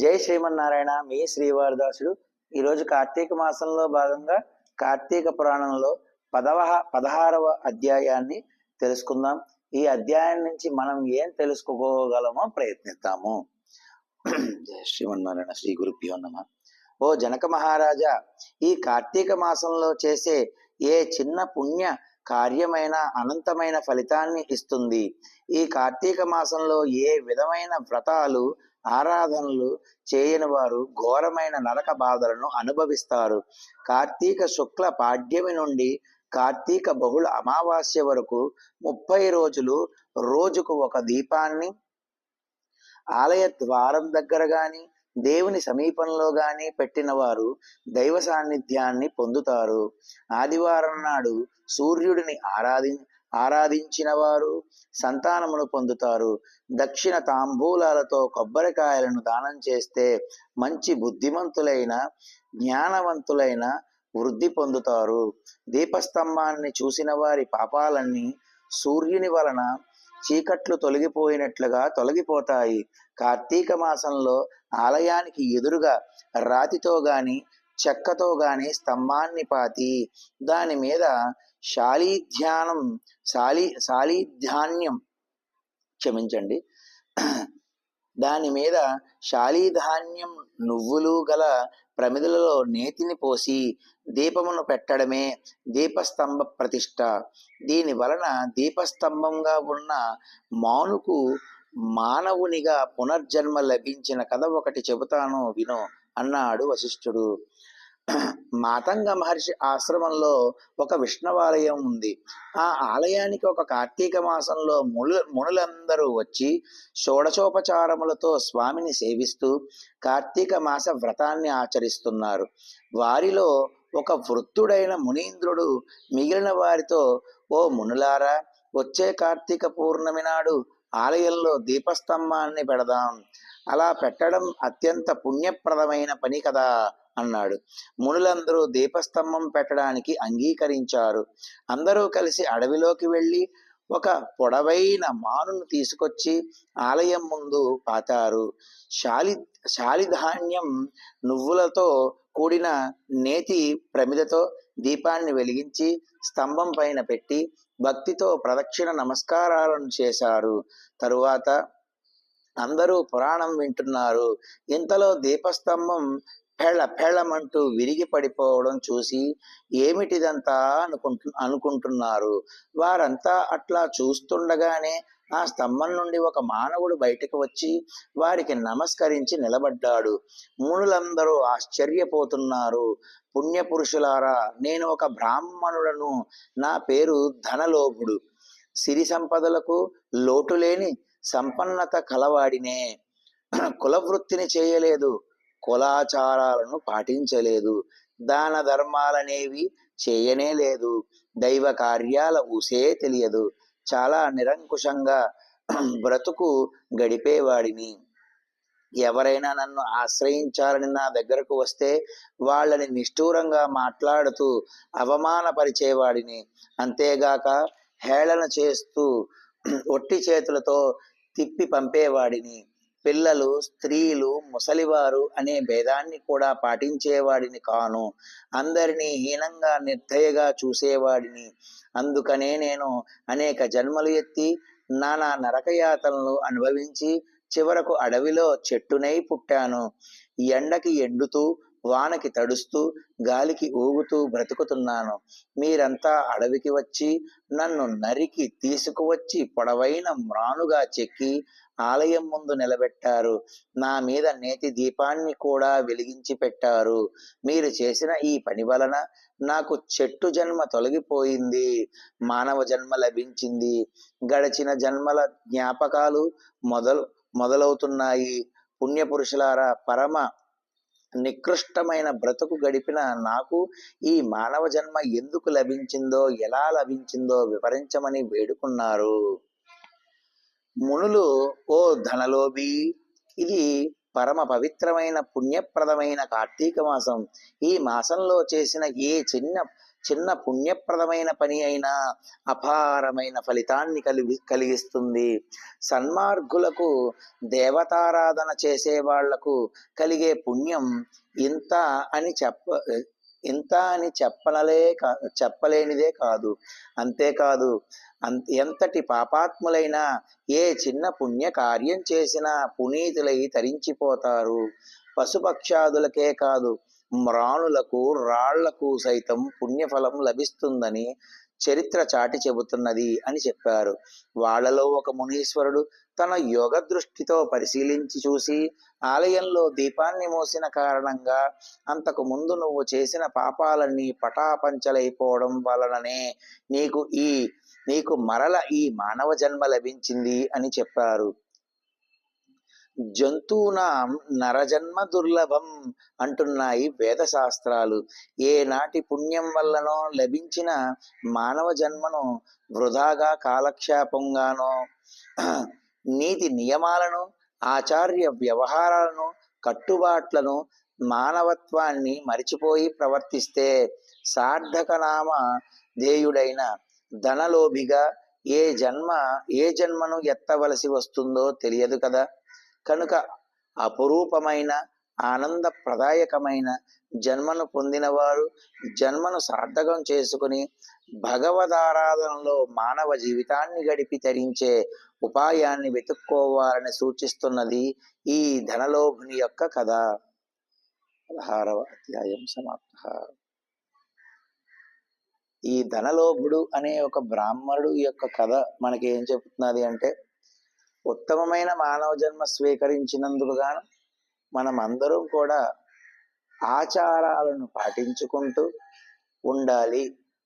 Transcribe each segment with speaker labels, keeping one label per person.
Speaker 1: జై శ్రీమన్నారాయణ మీ శ్రీవారదాసుడు. ఈరోజు కార్తీక మాసంలో భాగంగా కార్తీక పురాణంలో పదవ పదహారవ అధ్యాయాన్ని తెలుసుకుందాం. ఈ అధ్యాయం నుంచి మనం ఏం తెలుసుకోగలమో ప్రయత్నిద్దాము. జై శ్రీమన్నారాయణ శ్రీ గురుభ్యో నమ. ఓ జనక మహారాజా ఈ కార్తీక మాసంలో చేసే ఏ చిన్న పుణ్య కార్యమైన అనంతమైన ఫలితాన్ని ఇస్తుంది. ఈ కార్తీక మాసంలో ఏ విధమైన వ్రతాలు ఆరాధనలు చేయని వారు ఘోరమైన నరక బాధలను అనుభవిస్తారు. కార్తీక శుక్ల పాడ్యమి నుండి కార్తీక బహుళ అమావాస్య వరకు ముప్పై రోజులు రోజుకు ఒక దీపాన్ని ఆలయ ద్వారం దగ్గర గాని దేవుని సమీపంలో గాని పెట్టిన వారు దైవ సాన్నిధ్యాన్ని పొందుతారు. ఆదివారం నాడు సూర్యుడిని ఆరాధి ఆరాధించిన వారు సంతానమును పొందుతారు. దక్షిణ తాంబూలాలతో కొబ్బరికాయలను దానం చేస్తే మంచి బుద్ధిమంతులైన జ్ఞానవంతులైన వృద్ధి పొందుతారు. దీపస్తంభాన్ని చూసిన వారి పాపాలన్నీ సూర్యుని వలన చీకట్లు తొలగిపోయినట్లుగా తొలగిపోతాయి. కార్తీక మాసంలో ఆలయానికి ఎదురుగా రాతితో గాని చెక్కతో గాని స్తంభాన్ని పాతి దాని మీద శాలీధ్యానం శాలి శాలీధ్యాన్యం క్షమించండి. దాని మీద శాలీధాన్యం నువ్వులు గల ప్రమిదలలో నేతిని పోసి దీపమును పెట్టడమే దీపస్తంభ ప్రతిష్ట. దీని వలన దీపస్తంభంగా ఉన్న మానుకు మానవునిగా పునర్జన్మ లభించిన కథ ఒకటి చెబుతాను విను అన్నాడు వశిష్ఠుడు. మాతంగ మహర్షి ఆశ్రమంలో ఒక విష్ణువాలయం ఉంది. ఆ ఆలయానికి ఒక కార్తీక మాసంలో మును మునులందరూ వచ్చి షోడశోపచారములతో స్వామిని సేవిస్తూ కార్తీక మాస వ్రతాన్ని ఆచరిస్తున్నారు. వారిలో ఒక వృత్తుడైన మునీంద్రుడు మిగిలిన వారితో ఓ మునులారా వచ్చే కార్తీక పూర్ణమి నాడు ఆలయంలో దీపస్తంభాన్ని పెడదాం. అలా పెట్టడం అత్యంత పుణ్యప్రదమైన పని కదా. అన్నాడు. మునులందరూ దీపస్తంభం పెట్టడానికి అంగీకరించారు. అందరూ కలిసి అడవిలోకి వెళ్ళి ఒక పొడవైన మానును తీసుకొచ్చి ఆలయం ముందు పాతారు. శాలి శాలిధాన్యం నువ్వులతో కూడిన నేతి ప్రమిదతో దీపాన్ని వెలిగించి స్తంభం పైన పెట్టి భక్తితో ప్రదక్షిణ నమస్కారాలను చేశారు. తరువాత అందరూ పురాణం వింటున్నారు. ఇంతలో దీపస్తంభం పెళ్ళ పెళ్ళమంటూ విరిగి పడిపోవడం చూసి ఏమిటిదంతా అనుకుంటు అనుకుంటున్నారు? వారంతా అట్లా చూస్తుండగానే ఆ స్తంభం నుండి ఒక మానవుడు బయటకు వచ్చి వారికి నమస్కరించి నిలబడ్డాడు. మునులందరూ ఆశ్చర్యపోతున్నారు. పుణ్యపురుషులారా నేను ఒక బ్రాహ్మణుడను. నా పేరు ధనలోభుడు. సిరి సంపదలకు లోటు లేని సంపన్నత కలవాడినే. కులవృత్తిని చేయలేదు. కులాచారాలను పాటించలేదు. దాన ధర్మాలనేవి చేయనే లేదు. దైవ కార్యాల ఊసే తెలియదు. చాలా నిరంకుశంగా బ్రతుకు గడిపేవాడిని. ఎవరైనా నన్ను ఆశ్రయించాలని నా దగ్గరకు వస్తే వాళ్ళని నిష్ఠూరంగా మాట్లాడుతూ అవమానపరిచేవాడిని. అంతేగాక హేళన చేస్తూ ఒట్టి చేతులతో తిప్పి పంపేవాడిని. పిల్లలు స్త్రీలు ముసలివారు అనే భేదాన్ని కూడా పాటించేవాడిని కాను. అందరినీ హీనంగా నిర్దయగా చూసేవాడిని. అందుకనే నేను అనేక జన్మలు ఎత్తి నానా నరకయాతలను అనుభవించి చివరకు అడవిలో చెట్టునై పుట్టాను. ఎండకి ఎండుతూ వానకి తడుస్తూ గాలికి ఊగుతూ బ్రతుకుతున్నాను. మీరంతా అడవికి వచ్చి నన్ను నరికి తీసుకువచ్చి పొడవైన మ్రానుగా చెక్కి ఆలయం ముందు నిలబెట్టారు. నా మీద నేతి దీపాన్ని కూడా వెలిగించి పెట్టారు. మీరు చేసిన ఈ పని వలన నాకు చెట్టు జన్మ తొలగిపోయింది. మానవ జన్మ లభించింది. గడిచిన జన్మల జ్ఞాపకాలు మొదలు మొదలవుతున్నాయి. పుణ్యపురుషులారా పరమ నికృష్టమైన బ్రతుకు గడిపిన నాకు ఈ మానవ జన్మ ఎందుకు లభించిందో ఎలా లభించిందో వివరించమని వేడుకున్నారు. మునులు ఓ ధనలోభి ఇది పరమ పవిత్రమైన పుణ్యప్రదమైన కార్తీక మాసం. ఈ మాసంలో చేసిన ఏ చిన్న చిన్న పుణ్యప్రదమైన పని అయినా అపారమైన ఫలితాన్ని కలిగి కలిగిస్తుంది. సన్మార్గులకు దేవతారాధన చేసే వాళ్ళకు కలిగే పుణ్యం ఇంత అని చెప్ప ఇంత అని చెప్పనలే కా చెప్పలేనిదే కాదు. అంతేకాదు అంత ఎంతటి పాపాత్ములైనా ఏ చిన్న పుణ్య కార్యం చేసినా పునీతులై తరించిపోతారు. పశుపక్షాదులకే కాదు మ్రాణులకు రాళ్ళకు సైతం పుణ్యఫలం లభిస్తుందని చరిత్ర చాటి చెబుతున్నది అని చెప్పారు. వాళ్ళలో ఒక మునీశ్వరుడు తన యోగ దృష్టితో పరిశీలించి చూసి ఆలయంలో దీపాన్ని మోసిన కారణంగా అంతకు ముందు నువ్వు చేసిన పాపాలన్నీ పటాపంచలైపోవడం వలననే నీకు ఈ నీకు మరల ఈ మానవ జన్మ లభించింది అని చెప్పారు. జంతువునాం నరజన్మ దుర్లభం అంటున్నాయి వేద శాస్త్రాలు ఏనాటి పుణ్యం వల్లనో లభించిన మానవ జన్మను వృధాగా కాలక్షేపంగానో నీతి నియమాలను ఆచార్య వ్యవహారాలను కట్టుబాట్లను మానవత్వాన్ని మరిచిపోయి ప్రవర్తిస్తే సార్థక నామ ధేయుడైన ధనలోభిగా ఏ జన్మ ఏ జన్మను ఎత్తవలసి వస్తుందో తెలియదు కదా. కనుక అపురూపమైన ఆనందప్రదాయకమైన జన్మను పొందినవారు జన్మను సార్థకం చేసుకుని భగవదారాధనలో మానవ జీవితాన్ని గడిపి తరించే ఉపాయాన్ని వెతుక్కోవాలని సూచిస్తున్నది ఈ ధనలోభుని యొక్క కథ. పదహారవ అధ్యాయం సమాప్త. ఈ ధనలోభుడు అనే ఒక బ్రాహ్మణుడు యొక్క కథ మనకి ఏం చెబుతున్నది అంటే ఉత్తమమైన మానవ జన్మ స్వీకరించినందుకు గాను మనం అందరం కూడా ఆచారాలను పాటించుకుంటూ ఉండాలి.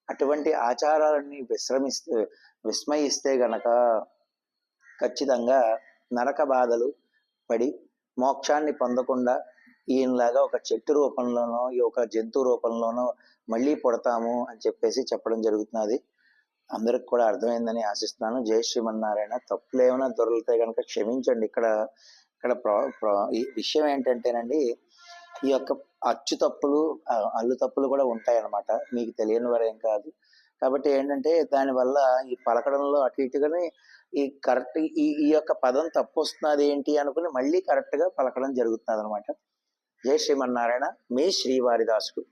Speaker 1: అటువంటి ఆచారాలని విశ్రమిస్తే విస్మయిస్తే గనక ఖచ్చితంగా నరక బాధలు పడి మోక్షాన్ని పొందకుండా ఈయనలాగా ఒక చెట్టు రూపంలోనో ఈ ఒక జంతు రూపంలోనో మళ్ళీ పుడతాము అని చెప్పేసి చెప్పడం జరుగుతున్నది. అందరికి కూడా అర్థమైందని ఆశిస్తున్నాను. జై శ్రీమన్నారాయణ. తప్పులు ఏమైనా దొరికితే కనుక క్షమించండి. ఇక్కడ ఇక్కడ ప్రా ప్రా ఈ విషయం ఏంటంటేనండి ఈ యొక్క అచ్చు తప్పులు అల్లు తప్పులు కూడా ఉంటాయన్నమాట. మీకు తెలియని వారేం కాదు. కాబట్టి ఏంటంటే దానివల్ల ఈ పలకడంలో అటు ఇటుగానే ఈ కరెక్ట్ ఈ ఈ యొక్క పదం తప్పు వస్తున్నది ఏంటి అనుకుని మళ్ళీ కరెక్ట్గా పలకడం జరుగుతున్నది అనమాట జయ శ్రీమన్నారాయణ. మీ శ్రీవారిదాసుడు.